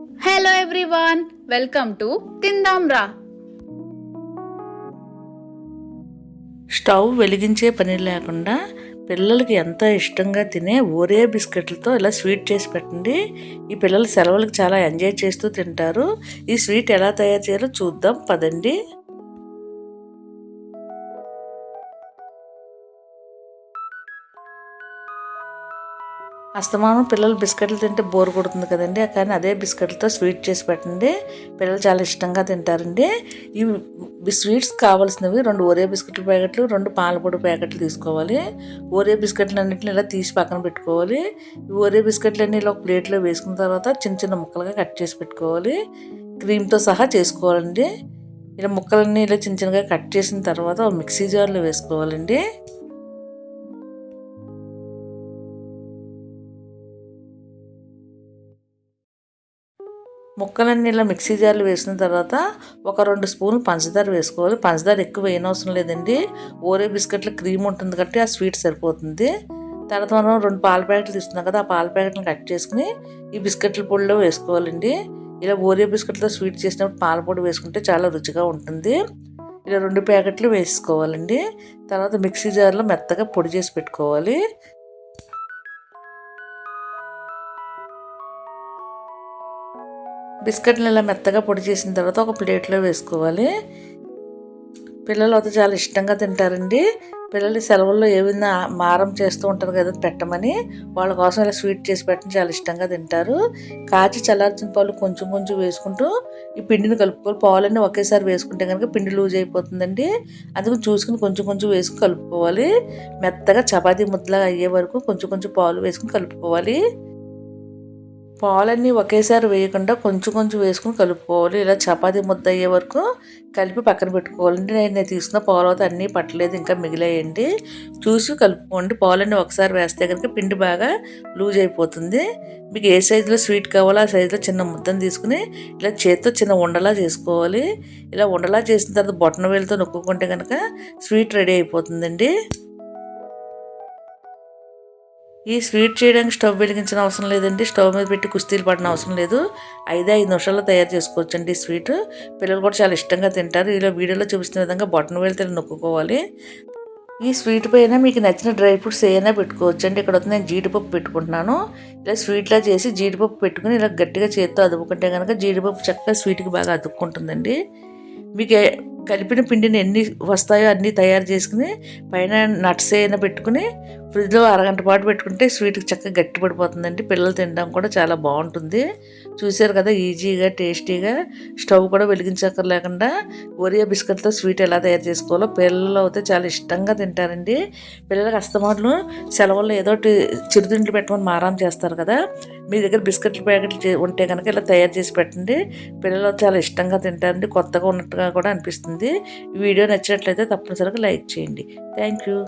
Hello everyone welcome to తిందాం రా stove వెలిగించే పని లేకుండా పిల్లలకి ఎంత ఇష్టంగా తినే ఓరే బిస్కెట్లతో ఇలా స్వీట్ చేసి పెట్టండి. ఈ పిల్లలు సెలవులకు చాలా ఎంజాయ్ చేస్తూ తింటారు. ఈ స్వీట్ ఎలా తయారు చేయాలో చూద్దాం పదండి. అస్తమానం పిల్లలు బిస్కెట్లు తింటే బోర్ కొడుతుంది కదండి. కానీ అదే బిస్కెట్లతో స్వీట్ చేసి పెట్టండి. పిల్లలు చాలా ఇష్టంగా తింటారండి. ఈ స్వీట్స్ కావాల్సినవి రెండు ఒరే బిస్కెట్ల ప్యాకెట్లు రెండు పాలపొడి ప్యాకెట్లు తీసుకోవాలి. ఒరే బిస్కెట్లు అన్నింటిని ఇలా తీసి పక్కన పెట్టుకోవాలి. ఈ ఒరే బిస్కెట్లు అన్ని ఇలా ఒక ప్లేట్లో వేసుకున్న తర్వాత చిన్న చిన్న ముక్కలుగా కట్ చేసి పెట్టుకోవాలి. క్రీమ్తో సహా చేసుకోవాలండి. ఇలా ముక్కలన్నీ ఇలా చిన్న చిన్నగా కట్ చేసిన తర్వాత మిక్సీ జార్లో వేసుకోవాలండి. ముక్కలన్నీ ఇలా మిక్సీ జార్లు వేసిన తర్వాత ఒక రెండు స్పూన్లు పంచదార వేసుకోవాలి. పంచదార ఎక్కువ వేయనవసరం లేదండి. ఓరే బిస్కెట్లో క్రీమ్ ఉంటుంది కాబట్టి ఆ స్వీట్ సరిపోతుంది. తర్వాత మనం రెండు పాల ప్యాకెట్లు తీసుకున్నాం కదా ఆ పాల ప్యాకెట్లు కట్ చేసుకుని ఈ బిస్కెట్ల పొడిలో వేసుకోవాలండి. ఇలా ఓరియో బిస్కెట్లతో స్వీట్ చేసినప్పుడు పాల పొడి వేసుకుంటే చాలా రుచిగా ఉంటుంది. ఇలా రెండు ప్యాకెట్లు వేసుకోవాలండి. తర్వాత మిక్సీ జార్లో మెత్తగా పొడి చేసి పెట్టుకోవాలి. బిస్కెట్ని ఇలా మెత్తగా పొడి చేసిన తర్వాత ఒక ప్లేట్లో వేసుకోవాలి. పిల్లలు అయితే చాలా ఇష్టంగా తింటారండి. పిల్లలు సెలవుల్లో ఏమైనా మారం చేస్తూ ఉంటారు కదా పెట్టమని వాళ్ళ కోసం ఇలా స్వీట్ చేసి పెట్టడం చాలా ఇష్టంగా తింటారు. కాచి చల్లార్చిన పాలు కొంచెం కొంచెం వేసుకుంటూ ఈ పిండిని కలుపుకోవాలి. పాలన్నీ ఒకేసారి వేసుకుంటే కనుక పిండి లూజ్ అయిపోతుందండి. అందుకని చూసుకుని కొంచెం కొంచెం వేసుకుని కలుపుకోవాలి. మెత్తగా చపాతీ ముద్దలాగా అయ్యే వరకు కొంచెం కొంచెం పాలు వేసుకుని కలుపుకోవాలి. పాలన్నీ ఒకేసారి వేయకుండా కొంచెం కొంచెం వేసుకుని కలుపుకోవాలి. ఇలా చపాతీ ముద్ద అయ్యే వరకు కలిపి పక్కన పెట్టుకోవాలండి. నేను నేను తీసుకున్న పాలు అయితే అన్నీ పట్టలేదు ఇంకా మిగిలేయండి. చూసి కలుపుకోండి. పాలన్నీ ఒకసారి వేస్తే కనుక పిండి బాగా లూజ్ అయిపోతుంది. మీకు ఏ సైజులో స్వీట్ కావాలో ఆ సైజులో చిన్న ముద్దను తీసుకుని ఇలా చేతితో చిన్న ఉండలా చేసుకోవాలి. ఇలా ఉండలా చేసిన తర్వాత బొట్టన వేలతో నొక్కుంటే కనుక స్వీట్ రెడీ అయిపోతుందండి. ఈ స్వీట్ చేయడానికి స్టవ్ వెలిగించిన అవసరం లేదండి. స్టవ్ మీద పెట్టి కుస్తీలు పడిన అవసరం లేదు. ఐదే ఐదు నిమిషాల్లో తయారు చేసుకోవచ్చండి ఈ స్వీట్. పిల్లలు కూడా చాలా ఇష్టంగా తింటారు. ఇలా వీడియోలో చూపిస్తున్న విధంగా బటన్ వెళ్తే నొక్కుకోవాలి. ఈ స్వీట్ పైన మీకు నచ్చిన డ్రై ఫ్రూట్స్ ఏమైనా పెట్టుకోవచ్చు అండి ఇక్కడ నేను జీడిపప్పు పెట్టుకుంటున్నాను. ఇలా స్వీట్లా చేసి జీడిపప్పు పెట్టుకుని ఇలా గట్టిగా చేత్తో అదుపుకుంటే కనుక జీడిపప్పు చక్కగా స్వీట్కి బాగా అతుక్కుంటుందండి. మీకు కలిపిన పిండిని ఎన్ని వస్తాయో అన్నీ తయారు చేసుకుని పైన నట్స్ అయినా పెట్టుకుని ఫ్రిడ్జ్లో అరగంట పాటు పెట్టుకుంటే స్వీట్కి చక్కగా గట్టి పడిపోతుందండి. పిల్లలు తినడం కూడా చాలా బాగుంటుంది. చూశారు కదా ఈజీగా టేస్టీగా స్టవ్ కూడా వెలిగించక్కర్లేకుండా ఒరియా బిస్కెట్తో స్వీట్ ఎలా తయారు చేసుకోవాలో పిల్లలు అయితే చాలా ఇష్టంగా తింటారండి. పిల్లలకి అస్తమాట్లు సెలవుల్లో ఏదో చిరుతిండ్లు పెట్టమని మారాం చేస్తారు కదా మీ దగ్గర బిస్కెట్ల ప్యాకెట్లు ఉంటే కనుక ఇలా తయారు చేసి పెట్టండి. పిల్లలు చాలా ఇష్టంగా తింటారండి. కొత్తగా ఉన్నట్టుగా కూడా అనిపిస్తుంది. వీడియో నచ్చినట్లయితే తప్పనిసరిగా లైక్ చేయండి. Thank you.